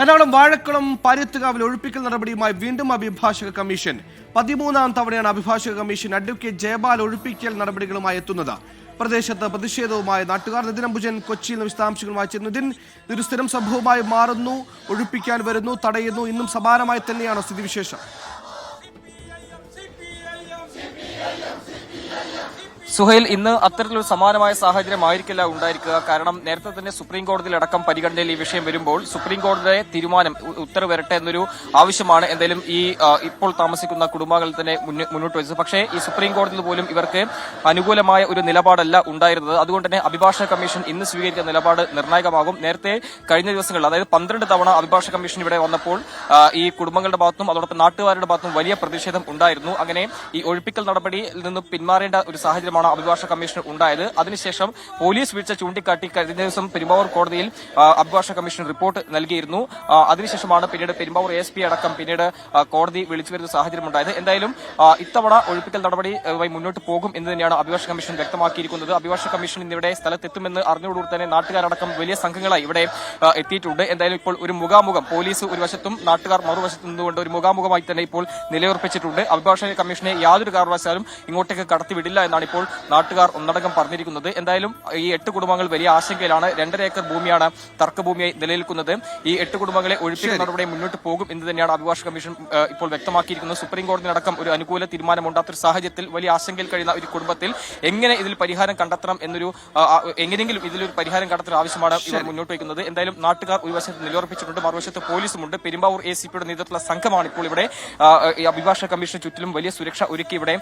എറണാകുളം വാഴക്കുളം പരുത്തുകാവിൽ ഒഴിപ്പിക്കൽ നടപടിയുമായി വീണ്ടും അഭിഭാഷക കമ്മീഷൻ. പതിമൂന്നാം തവണയാണ് അഭിഭാഷക കമ്മീഷൻ അഡ്വക്കേറ്റ് ജയപാൽ ഒഴിപ്പിക്കൽ നടപടികളുമായി എത്തുന്നത്. പ്രദേശത്ത് പ്രതിഷേധവുമായി നാട്ടുകാർ നിതിൻ അംബുജൻ കൊച്ചിയിൽ നിന്ന് വിശദാംശങ്ങളുമായി ചെന്നു നിതിൻ സംഭവമായി മാറുന്നു ഒഴിപ്പിക്കാൻ വരുന്നു തടയുന്നു ഇന്നും സമാനമായി തന്നെയാണോ സ്ഥിതിവിശേഷം. സുഹൈൽ ഇന്ന് അത്തരത്തിലൊരു സമാനമായ സാഹചര്യം ആയിരിക്കില്ല ഉണ്ടായിരിക്കുക. കാരണം നേരത്തെ തന്നെ സുപ്രീം കോടതിയിലടക്കം പരിഗണനയിൽ ഈ വിഷയം വരുമ്പോൾ സുപ്രീം കോടതിയുടെ തീരുമാനം ഉത്തരവ് വരട്ടെ എന്നൊരു ആവശ്യമാണ്. എന്തായാലും ഈ ഇപ്പോൾ താമസിക്കുന്ന കുടുംബങ്ങൾ തന്നെ മുന്ന- മുന്നോട്ട് വെച്ചത്. പക്ഷേ ഈ സുപ്രീം കോടതിയിൽ പോലും ഇവർക്ക് അനുകൂലമായ ഒരു നിലപാടല്ല ഉണ്ടായിരുന്നത്. അതുകൊണ്ട് തന്നെ അഭിഭാഷക കമ്മീഷൻ ഇന്ന് സ്വീകരിക്കുന്ന നിലപാട് നിർണായകമാകും. നേരത്തെ കഴിഞ്ഞ ദിവസങ്ങളിൽ അതായത് പന്ത്രണ്ട് തവണ അഭിഭാഷക കമ്മീഷൻ ഇവിടെ വന്നപ്പോൾ ഈ കുടുംബങ്ങളുടെ ഭാഗത്തും അതോടൊപ്പം നാട്ടുകാരുടെ ഭാഗത്തും വലിയ പ്രതിഷേധം ഉണ്ടായിരുന്നു. അങ്ങനെ ഈ ഒഴിപ്പിക്കൽ നടപടിയിൽ നിന്ന് പിന്മാറേണ്ട ഒരു സാഹചര്യമാണ് അഭിഭാഷക കമ്മീഷൻ ഉണ്ടായത്. അതിനുശേഷം പോലീസ് വീഴ്ച ചൂണ്ടിക്കാട്ടി കഴിഞ്ഞ ദിവസം പെരുമ്പാവൂർ കോടതിയിൽ അഭിഭാഷക കമ്മീഷൻ റിപ്പോർട്ട് നൽകിയിരുന്നു. അതിനുശേഷമാണ് പിന്നീട് പെരുമ്പാവൂർ എസ് അടക്കം പിന്നീട് കോടതി വിളിച്ചു വരുന്ന സാഹചര്യം ഉണ്ടായത്. എന്തായാലും ഇത്തവണ ഒഴിപ്പിക്കൽ നടപടിയുമായി മുന്നോട്ട് പോകും എന്ന് തന്നെയാണ് അഭിഭാഷക കമ്മീഷൻ വ്യക്തമാക്കിയിരിക്കുന്നത്. അഭിഭാഷക കമ്മീഷൻ ഇന്നിവിടെ സ്ഥലത്തെത്തുമെന്ന് അറിഞ്ഞുകൂടി തന്നെ നാട്ടുകാരടക്കം വലിയ സംഘങ്ങളായി ഇവിടെ എത്തിയിട്ടുണ്ട്. എന്തായാലും ഇപ്പോൾ ഒരു മുഖാമുഖം പോലീസ് ഒരു വശത്തും നാട്ടുകാർ മറുവശത്തും നിന്നുകൊണ്ട് ഒരു മുഖാമുഖമായി തന്നെ ഇപ്പോൾ നിലയുറപ്പിച്ചിട്ടുണ്ട്. അഭിഭാഷക കമ്മീഷനെ യാതൊരു കാരണവശാലും ഇങ്ങോട്ടേക്ക് കടത്തിവിടില്ല എന്നാണ് ഇപ്പോൾ നാട്ടുകാർ ഒന്നടങ്കം പറഞ്ഞിരിക്കുന്നത്. എന്തായാലും ഈ എട്ട് കുടുംബങ്ങൾ വലിയ ആശങ്കയിലാണ്. രണ്ടര ഏക്കർ ഭൂമിയാണ് തർക്കഭൂമിയായി നിലനിൽക്കുന്നത്. ഈ എട്ട് കുടുംബങ്ങളെ ഒഴിപ്പിക്കുന്ന നടപടി മുന്നോട്ട് പോകും എന്ന് തന്നെയാണ് അഭിഭാഷക കമ്മീഷൻ ഇപ്പോൾ വ്യക്തമാക്കിയിരിക്കുന്നത്. സുപ്രീം കോടതി കോടതിയടക്കം ഒരു അനുകൂല തീരുമാനമുണ്ടാത്തൊരു സാഹചര്യത്തിൽ വലിയ ആശങ്കയിൽ കഴിയുന്ന ഒരു കുടുംബത്തിൽ എങ്ങനെ ഇതിൽ പരിഹാരം കണ്ടെത്തണം എന്നൊരു എങ്ങനെയെങ്കിലും ഇതിലൊരു പരിഹാരം കണ്ടെത്തൽ ആവശ്യമാണ് ഇവർ മുന്നോട്ട് വയ്ക്കുന്നത്. എന്തായാലും നാട്ടുകാർ ഒരു വശത്ത് നിലയുറപ്പിച്ചിട്ടുണ്ട് മറുവശത്ത് പോലീസുമുണ്ട്. പെരുമ്പാവൂർ എ സി പിയുടെ നേതൃത്വത്തിലുള്ള സംഘമാണ് ഇപ്പോൾ ഇവിടെ അഭിഭാഷക കമ്മീഷന് ചുറ്റിലും വലിയ സുരക്ഷ ഒരുക്കി ഇവിടെ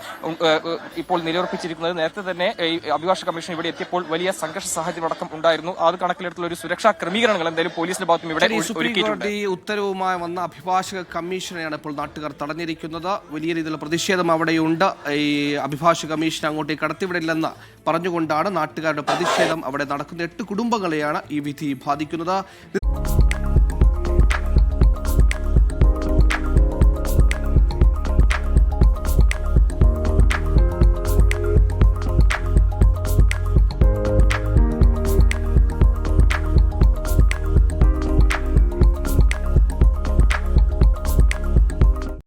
ഇപ്പോൾ നിലയുറപ്പിച്ചിരിക്കുന്നത്. നേരത്തെ തന്നെ ഈ അഭിഭാഷക കമ്മീഷൻ ഇവിടെ എത്തിയപ്പോൾ വലിയ സംഘർഷ സാഹചര്യം അടക്കം ഉണ്ടായിരുന്നു. അത് കണക്കിലെടുത്തുള്ള ഒരു സുരക്ഷാ ക്രമീകരണങ്ങൾ എന്തായാലും പോലീസിന്റെ ഭാഗത്തും ഇവിടെ ഒരുക്കിയിട്ടുണ്ട്. ഉത്തരവുമായി വന്ന അഭിഭാഷക കമ്മീഷനെയാണ് ഇപ്പോൾ നാട്ടുകാർ തടഞ്ഞിരിക്കുന്നത്. വലിയ രീതിയിലുള്ള പ്രതിഷേധം അവിടെയുണ്ട്. ഈ അഭിഭാഷക കമ്മീഷൻ അങ്ങോട്ടേക്ക് കടത്തിവിടില്ലെന്ന് പറഞ്ഞുകൊണ്ടാണ് നാട്ടുകാരുടെ പ്രതിഷേധം അവിടെ നടക്കുന്ന എട്ട് കുടുംബങ്ങളെയാണ് ഈ വിധി ബാധിക്കുന്നത്.